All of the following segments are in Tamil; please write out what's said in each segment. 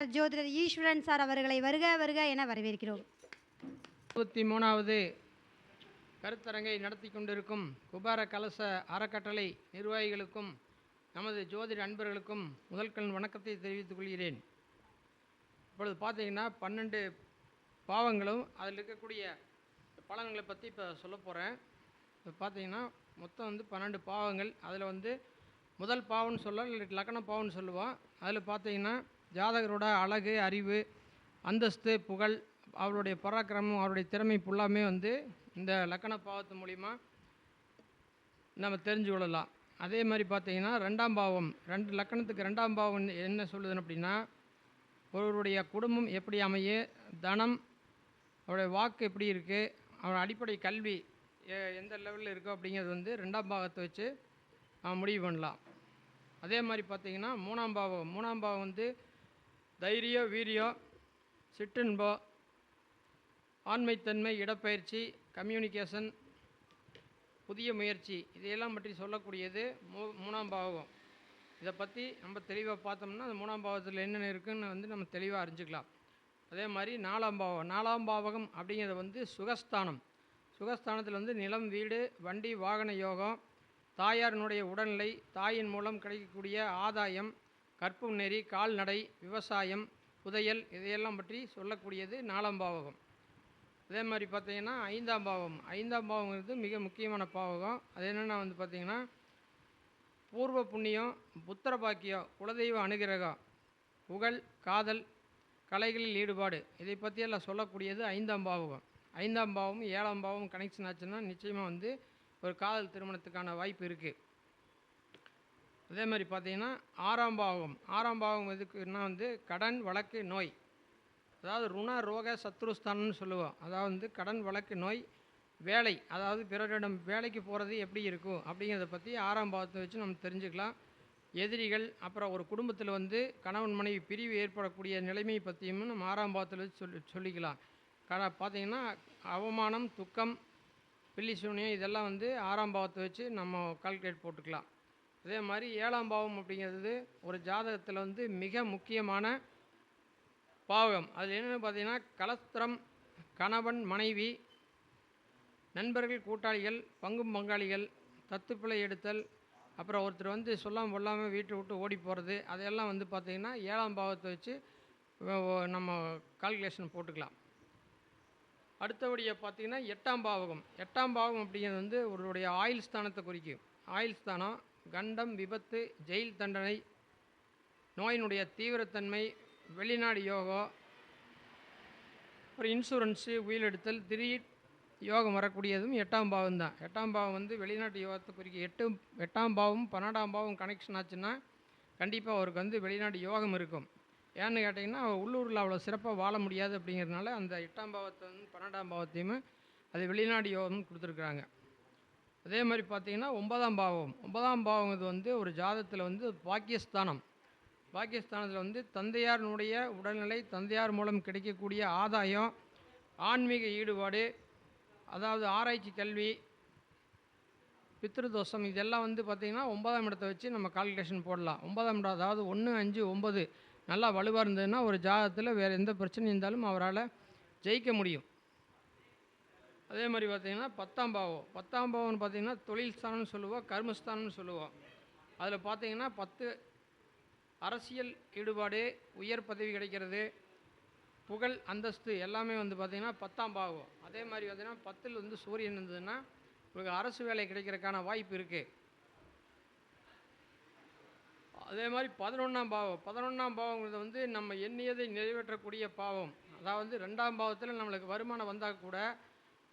ஜோதிடர் ஈஸ்வரன் சார் அவர்களை வருக வருக என வரவேற்கிறோம். இருபத்தி மூணாவது கருத்தரங்கை நடத்தி கொண்டிருக்கும் குபார கலச அறக்கட்டளை நிர்வாகிகளுக்கும் நமது ஜோதிட அன்பர்களுக்கும் முதல்கண் வணக்கத்தை தெரிவித்துக் கொள்கிறேன். இப்பொழுது பார்த்தீங்கன்னா பன்னெண்டு பாவங்களும் அதில் இருக்கக்கூடிய பலன்களை பற்றி இப்போ சொல்ல போகிறேன் இப்போ பார்த்தீங்கன்னா மொத்தம் வந்து பன்னெண்டு பாவங்கள். அதில் வந்து முதல் பாவம்னு சொல்ல இல்லை லக்கண பாவம்னு சொல்லுவோம் அதில் பார்த்தீங்கன்னா ஜாதகரோட அழகு அறிவு அந்தஸ்து புகழ் அவருடைய பராக்கிரமம் அவருடைய திறமை ஃபுல்லாமே வந்து இந்த லக்கண பாவத்து மூலிமா நம்ம தெரிஞ்சு கொள்ளலாம். அதே மாதிரி பார்த்தீங்கன்னா ரெண்டாம் பாவம் ரெண்டு லக்கணத்துக்கு ரெண்டாம் பாவம் என்ன சொல்லுதுன்னு அப்படின்னா ஒருவருடைய குடும்பம் எப்படி அமைய தனம் அவருடைய வாக்கு எப்படி இருக்குது அவரோட அடிப்படை கல்வி எந்த லெவலில் இருக்கோ அப்படிங்கிறது வந்து ரெண்டாம் பாவத்தை வச்சு அவன் முடிவு பண்ணலாம். அதே மாதிரி பார்த்தீங்கன்னா மூணாம் பாவம் மூணாம் பாவம் வந்து தைரியம் வீரியம் சிற்றின்போ ஆண்மைத்தன்மை இடப்பயிற்சி கம்யூனிகேஷன் புதிய முயற்சி. இதையெல்லாம் பற்றி சொல்லக்கூடியது மூ மூணாம் பாவகம். இதை பற்றி நம்ம தெளிவாக பார்த்தோம்னா அந்த மூணாம் பாவத்தில் என்னென்ன இருக்குன்னு வந்து நம்ம தெளிவாக அறிஞ்சிக்கலாம். அதே மாதிரி நாலாம் பாவம் நாலாம் பாவகம் அப்படிங்கிறது வந்து சுகஸ்தானம். சுகஸ்தானத்தில் வந்து நிலம் வீடு வண்டி வாகன யோகம் தாயாரினுடைய உடல்நிலை தாயின் மூலம் கிடைக்கக்கூடிய ஆதாயம் கற்பு நெறி கால்நடை விவசாயம் புதையல் இதையெல்லாம் பற்றி சொல்லக்கூடியது நாலாம் பாவகம். அதே மாதிரி பார்த்தீங்கன்னா ஐந்தாம் பாவம் ஐந்தாம் பாவங்கிறது மிக முக்கியமான பாவகம். அது என்னென்னா வந்து பார்த்தீங்கன்னா பூர்வ புண்ணியம் புத்திர பாக்கியம் குலதெய்வ அனுகிரகம் புகழ் காதல் கலைகளில் ஈடுபாடு. இதை பற்றியெல்லாம் சொல்லக்கூடியது ஐந்தாம் பாவகம். ஐந்தாம் பாவம் ஏழாம் பாவம் கனெக்ஷன் ஆச்சுன்னா நிச்சயமாக வந்து ஒரு காதல் திருமணத்துக்கான வாய்ப்பு இருக்குது அதே மாதிரி பார்த்தீங்கன்னா ஆறாம் பாவம். ஆறாம் பாவம் எதுக்குன்னா வந்து கடன் வழக்கு நோய். அதாவது ருண ரோக சத்ருஸ்தானம்னு சொல்லுவோம். அதாவது வந்து கடன் வழக்கு நோய் வேலை. அதாவது பிறரிடம் வேலைக்கு போகிறது எப்படி இருக்கும்? அப்படிங்கிறத பற்றி ஆறாம் பாவத்தை வச்சு நம்ம தெரிஞ்சுக்கலாம். எதிரிகள் அப்புறம் ஒரு குடும்பத்தில் வந்து கணவன் மனைவி பிரிவு ஏற்படக்கூடிய நிலைமையை பற்றியும் நம்ம ஆறாம் பாவத்தில் வச்சு சொல்லி சொல்லிக்கலாம். கட பார்த்தீங்கன்னா அவமானம் துக்கம் பில்லி சூனியம் இதெல்லாம் வந்து ஆறாம் பாவத்தை வச்சு நம்ம கால்குலேட் போட்டுக்கலாம். அதே மாதிரி ஏழாம் பாவம் அப்படிங்கிறது ஒரு ஜாதகத்தில் வந்து மிக முக்கியமான பாவகம் அதில் என்னென்னு பார்த்தீங்கன்னா கலஸ்திரம் கணவன் மனைவி நண்பர்கள் கூட்டாளிகள் பங்கும் பங்காளிகள் தத்துப்பிழை எடுத்தல் அப்புறம் ஒருத்தர் வந்து சொல்லாமல் கொள்ளாமல் வீட்டை விட்டு ஓடி போகிறது அதையெல்லாம் வந்து பார்த்திங்கன்னா ஏழாம் பாவத்தை வச்சு நம்ம கால்குலேஷன் போட்டுக்கலாம். அடுத்தபடியாக பார்த்தீங்கன்னா எட்டாம் பாவகம். எட்டாம் பாவகம் அப்படிங்கிறது வந்து ஒருவருடைய ஆயுள் ஸ்தானத்தை குறிக்கும். ஆயுள் ஸ்தானம் கண்டம் விபத்து ஜெயில் தண்டனை நோயினுடைய தீவிரத்தன்மை வெளிநாடு யோகா அப்புறம் இன்சூரன்ஸு உயிரெடுத்தல் திடீர் யோகம் வரக்கூடியதும் எட்டாம் பாவம் தான். எட்டாம் பாவம் வந்து வெளிநாட்டு யோகத்தை குறிக்க எட்டு எட்டாம் பாவம் பன்னெண்டாம் பாவம் கனெக்ஷன் ஆச்சுன்னா கண்டிப்பாக அவருக்கு வந்து வெளிநாட்டு யோகம் இருக்கும். ஏன்னு கேட்டிங்கன்னா அவர் உள்ளூரில் அவ்வளோ சிறப்பாக வாழ முடியாது அப்படிங்கிறதுனால அந்த எட்டாம் பாவத்தை வந்து பன்னெண்டாம் பாவத்தையுமே அது வெளிநாடு யோகம் கொடுத்துருக்குறாங்க. அதே மாதிரி பார்த்தீங்கன்னா ஒன்பதாம் பாவம். ஒன்பதாம் பாவம் இது வந்து ஒரு ஜாதகத்தில் வந்து பாக்கியஸ்தானம். பாக்கியஸ்தானத்தில் வந்து தந்தையாரினுடைய உடல்நிலை தந்தையார் மூலம் கிடைக்கக்கூடிய ஆதாயம் ஆன்மீக ஈடுபாடு அதாவது ஆராய்ச்சி கல்வி பித்ருதோஷம் இதெல்லாம் வந்து பார்த்திங்கன்னா ஒன்பதாம் இடத்தை வச்சு நம்ம கால்குலேஷன் போடலாம். ஒன்பதாம் இடம் அதாவது ஒன்று அஞ்சு ஒம்பது நல்லா வலுவாக இருந்ததுன்னா ஒரு ஜாதகத்தில் வேறு எந்த பிரச்சனையும் இருந்தாலும் அவரால் ஜெயிக்க முடியும். அதே மாதிரி பார்த்திங்கன்னா பத்தாம் பாவம். பத்தாம் பாவம்னு பார்த்திங்கன்னா தொழில் ஸ்தானம்னு சொல்லுவோம் கர்மஸ்தானம்னு சொல்லுவோம். அதில் பார்த்திங்கன்னா பத்து அரசியல் ஈடுபாடு உயர் பதவி கிடைக்கிறது புகழ் அந்தஸ்து எல்லாமே வந்து பார்த்திங்கன்னா பத்தாம் பாவம். அதே மாதிரி பார்த்திங்கன்னா பத்தில் வந்து சூரியன் இருந்ததுன்னா உங்களுக்கு அரசு வேலை கிடைக்கிறதுக்கான வாய்ப்பு இருக்குது அதே மாதிரி பதினொன்றாம் பாவம். பதினொன்றாம் பாவங்கிறது வந்து நம்ம எண்ணியதை நிறைவேற்றக்கூடிய பாவம். அதாவது ரெண்டாம் பாவத்தில் நம்மளுக்கு வருமானம் வந்தால் கூட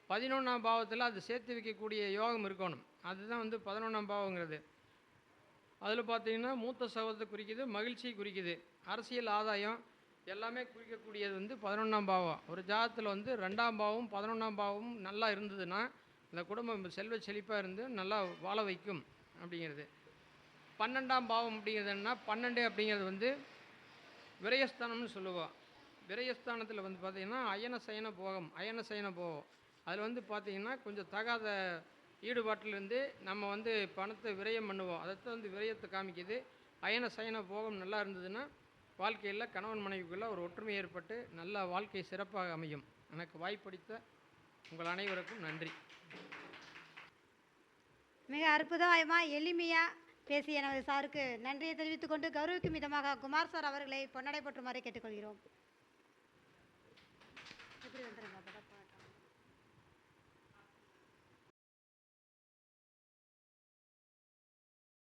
பதினொன்றாம் பாவத்தில் அது சேர்த்து வைக்கக்கூடிய யோகம் இருக்கணும். அதுதான் வந்து பதினொன்றாம் பாவங்கிறது. அதில் பார்த்திங்கன்னா மூத்த சகோதரத்தை குறிக்குது மகிழ்ச்சியை குறிக்குது. அரசியல் ஆதாயம் எல்லாமே குறிக்கக்கூடியது வந்து பதினொன்றாம் பாவம். ஒரு ஜாதத்தில் வந்து ரெண்டாம் பாவம் பதினொன்றாம் பாவம் நல்லா இருந்ததுன்னா இந்த குடும்பம் செல்வ செழிப்பாக இருந்து நல்லா வாழ வைக்கும் அப்படிங்கிறது. பன்னெண்டாம் பாவம் அப்படிங்கிறது என்ன பன்னெண்டு அப்படிங்கிறது வந்து விரயஸ்தானம்னு சொல்லுவோம். விரயஸ்தானத்தில் வந்து பார்த்திங்கன்னா அயன சயன போகம் அயன சயன போகம். அதில் வந்து பார்த்திங்கன்னா கொஞ்சம் தகாத ஈடுபாட்டிலிருந்து நம்ம வந்து பணத்தை விரயம் பண்ணுவோம். அதைத்தான் வந்து விரயத்தை காமிக்குது. அயன சயன போகம் நல்லா இருந்ததுன்னா வாழ்க்கையில் கணவன் மனைவிக்குள்ளே ஒரு ஒற்றுமை ஏற்பட்டு நல்ல வாழ்க்கை சிறப்பாக அமையும். எனக்கு வாய்ப்படித்த உங்கள் அனைவருக்கும் நன்றி. மிக அற்புதமாக எளிமையாக பேசிய எனது சாருக்கு நன்றியை தெரிவித்துக் கொண்டு கௌரவிக்கும் விதமாக குமார் சார் அவர்களை பொன்னடை போற்றுமாறு கேட்டுக்கொள்கிறோம். எப்படி வந்துருங்க